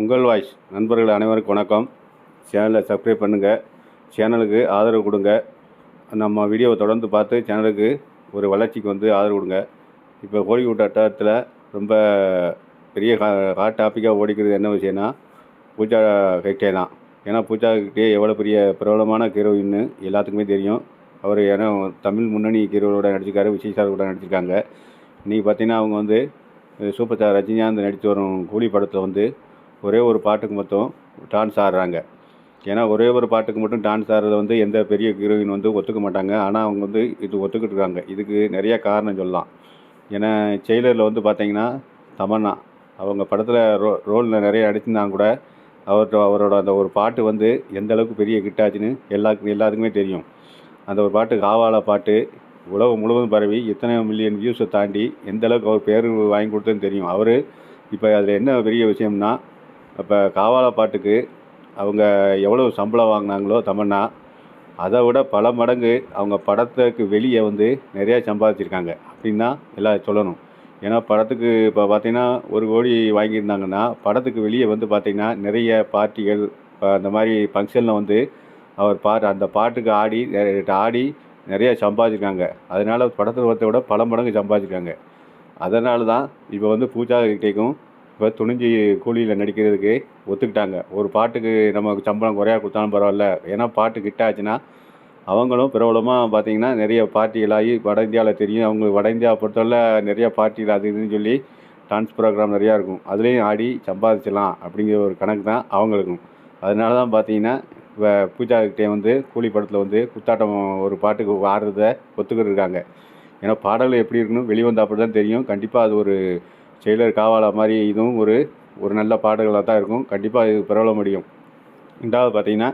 உங்கள் வாய்ஸ். நண்பர்கள் அனைவருக்கும் வணக்கம். சேனலை சப்ஸ்கிரைப் பண்ணுங்கள் சேனலுக்கு ஆதரவு கொடுங்க. நம்ம வீடியோவை தொடர்ந்து பார்த்து சேனலுக்கு ஒரு வளர்ச்சிக்கு வந்து ஆதரவு கொடுங்க. இப்போ கோழிக்கூட்ட வட்டாரத்தில் ரொம்ப பெரிய ஹாட் டாப்பிக்காக ஓடிக்கிறது என்ன விஷயம்னா பூஜா ஹெக்டே தான். ஏன்னா பூஜா ஹெக்டே எவ்வளோ பெரிய பிரபலமான ஹீரோயின்னு எல்லாத்துக்குமே தெரியும். அவர் ஏன்னா தமிழ் முன்னணி ஹீரோவோட நடிச்சிருக்காரு விஜய் சார் கூட நடிச்சிருக்காங்க. இன்றைக்கி பார்த்தீங்கன்னா அவங்க வந்து சூப்பர் ஸ்டார் ரஜினிகாந்த் நடித்து வரும் கூலி படத்தில் வந்து ஒரே ஒரு பாட்டுக்கு மட்டும் டான்ஸ் ஆடுறாங்க. ஏன்னா ஒரே ஒரு பாட்டுக்கு மட்டும் டான்ஸ் ஆடுறத வந்து எந்த பெரிய ஹீரோயின் வந்து ஒத்துக்க மாட்டாங்க. ஆனால் அவங்க வந்து இது ஒத்துக்கிட்டு இருக்காங்க. இதுக்கு நிறைய காரணம் சொல்லலாம். ஏன்னா செயலரில் வந்து பார்த்தீங்கன்னா தமன்னா அவங்க படத்தில் ரோ ரோலில் நிறைய நடிச்சிருந்தாங்க கூட அவர்கிட்ட அவரோட அந்த ஒரு பாட்டு வந்து எந்த அளவுக்கு பெரிய கிட்டாச்சுன்னு எல்லாருக்கும் எல்லாத்துக்குமே தெரியும். அந்த ஒரு பாட்டு காவாலா பாட்டு உலகம் முழுவதும் பரவி எத்தனை மில்லியன் வியூஸை தாண்டி எந்த அளவுக்கு அவர் பேர் வாங்கி கொடுத்ததுன்னு தெரியும். அவர் இப்போ அதில் என்ன பெரிய விஷயம்னா இப்போ காவாலா பாட்டுக்கு அவங்க எவ்வளோ சம்பளம் வாங்கினாங்களோ தமன்னா அதை விட பல மடங்கு அவங்க படத்துக்கு வெளியே வந்து நிறையா சம்பாதிச்சிருக்காங்க. அப்படின்னு தான் எல்லாம் சொல்லணும். ஏன்னா படத்துக்கு இப்போ பார்த்திங்கன்னா ஒரு கோடி வாங்கியிருந்தாங்கன்னா படத்துக்கு வெளியே வந்து பார்த்திங்கன்னா நிறைய பார்ட்டிகள் இப்போ அந்த மாதிரி ஃபங்க்ஷனில் வந்து அவர் பாட்டு அந்த பாட்டுக்கு ஆடி நிறைய ஆடி நிறைய சம்பாதிச்சிருக்காங்க. அதனால் படத்தில் வரத்தை விட பல மடங்கு சம்பாதிச்சிருக்காங்க. அதனால தான் இப்போ வந்து பூஜா கிட்டேக்கும் இப்போ துணிஞ்சு கூலியில் நடிக்கிறதுக்கு ஒத்துக்கிட்டாங்க. ஒரு பாட்டுக்கு நமக்கு சம்பளம் குறையா கொடுத்தாலும் பரவாயில்ல. ஏன்னா பாட்டு கிட்ட ஆச்சுன்னா அவங்களும் பிரபலமாக பார்த்தீங்கன்னா நிறைய பார்ட்டிகளாகி வட இந்தியாவில் தெரியும். அவங்க வட இந்தியாவை பொறுத்தவரை நிறைய பார்ட்டிகள் அது இதுன்னு சொல்லி டான்ஸ் ப்ரோக்ராம் நிறையா இருக்கும். அதுலேயும் ஆடி சம்பாதிச்சிடலாம் அப்படிங்கிற ஒரு கணக்கு தான் அவங்களுக்கும். அதனால தான் பார்த்தீங்கன்னா இப்போ பூஜா கிட்டே வந்து கூலி படத்தில் வந்து குத்தாட்டம் ஒரு பாட்டுக்கு ஆடுறத ஒத்துக்கிட்டு இருக்காங்க. ஏன்னா பாடல் எப்படி இருக்குன்னு வெளிவந்த அப்படி தான் தெரியும். கண்டிப்பாக அது ஒரு செயலர் காவாலா மாதிரி இதுவும் ஒரு ஒரு நல்ல பாடல்களாக தான் இருக்கும். கண்டிப்பாக இது பிரபலம் முடியும். ரெண்டாவது பார்த்தீங்கன்னா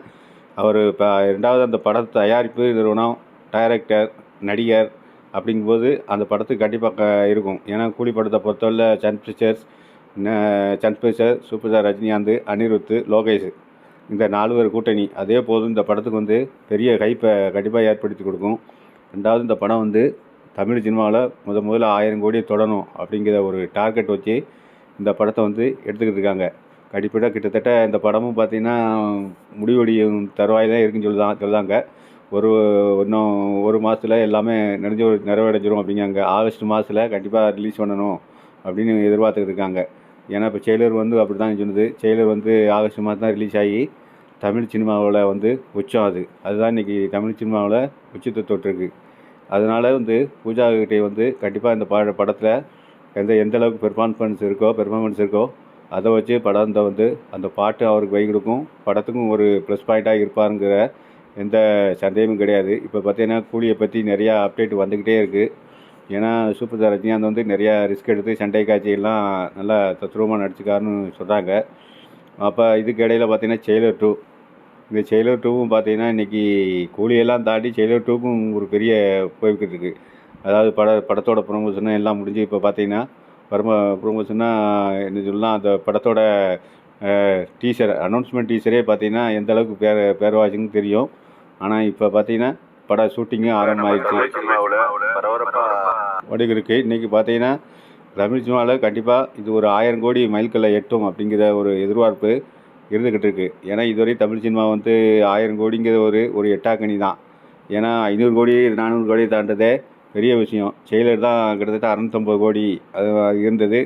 அவர் இப்போ ரெண்டாவது அந்த படத்தை தயாரிப்பு நிறுவனம் டைரக்டர் நடிகர் அப்படிங்கும்போது அந்த படத்துக்கு கண்டிப்பாக இருக்கும். ஏன்னா கூலி படத்தை பொறுத்தவரை Sun Pictures Sun Picture super star Rajinikanth Anirudh Lokesh இந்த நாலு பேர் கூட்டணி. அதே போதும் இந்த படத்துக்கு வந்து பெரிய கைப்பை கண்டிப்பாக ஏற்படுத்தி கொடுக்கும். ரெண்டாவது இந்த படம் வந்து தமிழ் சினிமாவில் முத முதல்ல ஆயிரம் கோடியை தொடணும் அப்படிங்கிற ஒரு டார்கெட் வச்சு இந்த படத்தை வந்து எடுத்துக்கிட்டு இருக்காங்க. கடிப்பிட கிட்டத்தட்ட இந்த படமும் பார்த்திங்கன்னா முடிவடியும் தருவாய் தான் இருக்குன்னு சொல்லுதான் சொல்லுதாங்க. ஒரு இன்னும் ஒரு மாதத்தில் எல்லாமே நிறைஞ்சு நிறைவடைஞ்சிரும் அப்படிங்காங்க ஆகஸ்ட் மாதத்தில் கண்டிப்பாக ரிலீஸ் பண்ணணும் அப்படின்னு எதிர்பார்த்துக்கிட்டு இருக்காங்க. ஏன்னா இப்போ செயலர் வந்து அப்படி தான் சொன்னது செயலர் வந்து ஆகஸ்ட் மாதம் தான் ரிலீஸ் ஆகி தமிழ் சினிமாவில் வந்து உச்சம் அது. அதுதான் இன்றைக்கி தமிழ் சினிமாவில் உச்சத்தை தொட்டிருக்கு. அதனால் வந்து பூஜா கிட்டே வந்து கண்டிப்பாக இந்த பாட படத்தில் எந்த எந்த அளவுக்கு பெர்ஃபார்மன்ஸ் இருக்கோ பெர்ஃபார்மன்ஸ் இருக்கோ அதை வச்சு படத்தை வந்து அந்த பாட்டு அவருக்கு கை கொடுக்கும். படத்துக்கும் ஒரு ப்ளஸ் பாயிண்ட்டாக இருப்பாருங்கிற எந்த சந்தேகமும் கிடையாது. இப்போ பார்த்தீங்கன்னா கூலியை பற்றி நிறையா அப்டேட் வந்துக்கிட்டே இருக்குது ஏன்னா சூப்பர் ஸ்டார் ரஜினிகாந்த் வந்து நிறையா ரிஸ்க் எடுத்து சண்டை காட்சியெல்லாம் நல்லா தத்ரூபமாக நடிச்சுக்காருன்னு சொல்கிறாங்க அப்போ இதுக்கு இடையில பார்த்தீங்கன்னா செயலர் டூ இந்த செயலர் டூவும் பார்த்தீங்கன்னா இன்றைக்கி கூலியெல்லாம் தாண்டி செயலர் டூக்கும் ஒரு பெரிய போய்கிட்டு இருக்குது அதாவது பட படத்தோட ப்ரொமோஷனும் எல்லாம் முடிஞ்சு இப்போ பார்த்தீங்கன்னா பரம ப்ரொமோஷனாக என்ன சொல்லலாம் அந்த படத்தோட டீசர் அனௌன்ஸ்மெண்ட் டீசரே பார்த்தீங்கன்னா எந்த அளவுக்கு பேர் பேர் தெரியும். ஆனால் இப்போ பார்த்தீங்கன்னா பட ஷூட்டிங்கும் ஆரம்பமாயிடுச்சு. இருக்குது இன்றைக்கி பார்த்தீங்கன்னா தமிழ் சினிமாவில் கண்டிப்பாக இது ஒரு ஆயிரம் கோடி மைல்கல்லை எட்டும் அப்படிங்கிற ஒரு எதிர்பார்ப்பு. இருந்துக்கிட்டு இருக்குது ஏன்னா இதுவரை தமிழ் சினிமா வந்து ஆயிரம் கோடிங்கிற ஒரு ஒரு எட்டாக்கணி தான். ஏன்னா ஐநூறு கோடி நானூறு கோடி தாண்டதே பெரிய விஷயம். செயலர் தான் கிட்டத்தட்ட அறநூற்றம்பது கோடி அது இருந்தது.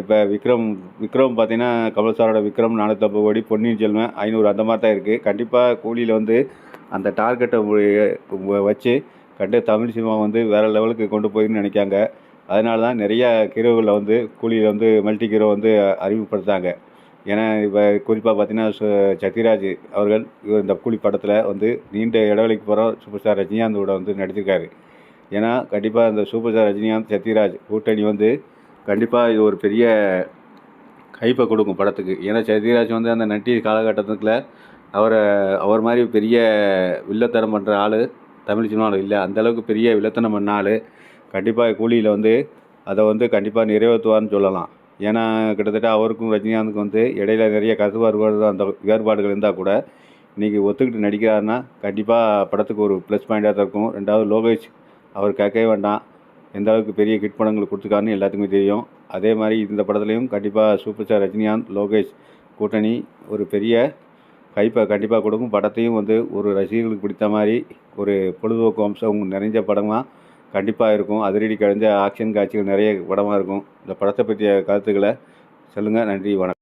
இப்போ விக்ரம் விக்ரம் பார்த்தீங்கன்னா கமல் சாரோட விக்ரம் நானூற்றம்பது கோடி பொன்னியின் செல்வன் ஐநூறு அந்த மாதிரி தான் இருக்குது கண்டிப்பாக கூலியில் வந்து அந்த டார்கெட்டை வச்சு கண்டு தமிழ் சினிமா வந்து வேறு லெவலுக்கு கொண்டு போயிருன்னு நினைக்காங்க. அதனால தான் நிறைய ஹீரோகளில் வந்து கூலியில் வந்து மல்டி ஹீரோ வந்து அறிமுகப்படுத்தாங்க ஏன்னா இப்போ குறிப்பாக பார்த்தீங்கன்னா சு- சத்யராஜ் அவர்கள் இவர் இந்த கூலி படத்தில் வந்து நீண்ட இடைவெளிக்கு போகிற சூப்பர் ஸ்டார் ரஜினிகாந்தோட வந்து நடிச்சிருக்காரு. ஏன்னா கண்டிப்பாக இந்த சூப்பர் ஸ்டார் ரஜினிகாந்த் சத்யராஜ் கூட்டணி வந்து கண்டிப்பாக இது ஒரு பெரிய கைப்பை கொடுக்கும் படத்துக்கு. ஏன்னா சத்யராஜ் வந்து அந்த நட்டி காலகட்டத்தில் அவரை அவர் மாதிரி பெரிய வில்லத்தனம் பண்ணுற ஆள் தமிழ் சினிமாவில் இல்லை. அந்தளவுக்கு பெரிய வில்லத்தனம் பண்ண ஆள் கண்டிப்பாக கூலியில் வந்து அதை வந்து கண்டிப்பாக நிறைவேற்றுவான்னு சொல்லலாம். ஏன்னா கிட்டத்தட்ட அவருக்கும் ரஜினிகாந்துக்கும் வந்து இடையில நிறைய கருத்து வேறுபாடு அந்த வேறுபாடுகள் இருந்தால் கூட இன்றைக்கி ஒத்துக்கிட்டு நடிக்கிறாருன்னா கண்டிப்பாக படத்துக்கு ஒரு ப்ளஸ் பாயிண்டாக தான் இருக்கும். ரெண்டாவது லோகேஷ் அவர் கேட்கவே வேண்டாம். எந்த அளவுக்கு பெரிய ஹிட் படங்கள் கொடுத்துருக்காருன்னு எல்லாத்துக்குமே தெரியும். அதே மாதிரி இந்த படத்துலையும் கண்டிப்பாக சூப்பர் ஸ்டார் ரஜினிகாந்த் லோகேஷ் கூட்டணி ஒரு பெரிய கைப்பை கண்டிப்பாக கொடுக்கும். படத்தையும் வந்து ஒரு ரசிகர்களுக்கு பிடித்த மாதிரி ஒரு பொழுதுபோக்கு அம்சம் நிறைஞ்ச படமாக கண்டிப்பாக இருக்கும். அதிரடி கழிஞ்ச ஆக்ஷன் காட்சிகள் நிறைய படமாக இருக்கும். இந்த படத்தை பற்றிய கருத்துக்களை சொல்லுங்கள் நன்றி வணக்கம்.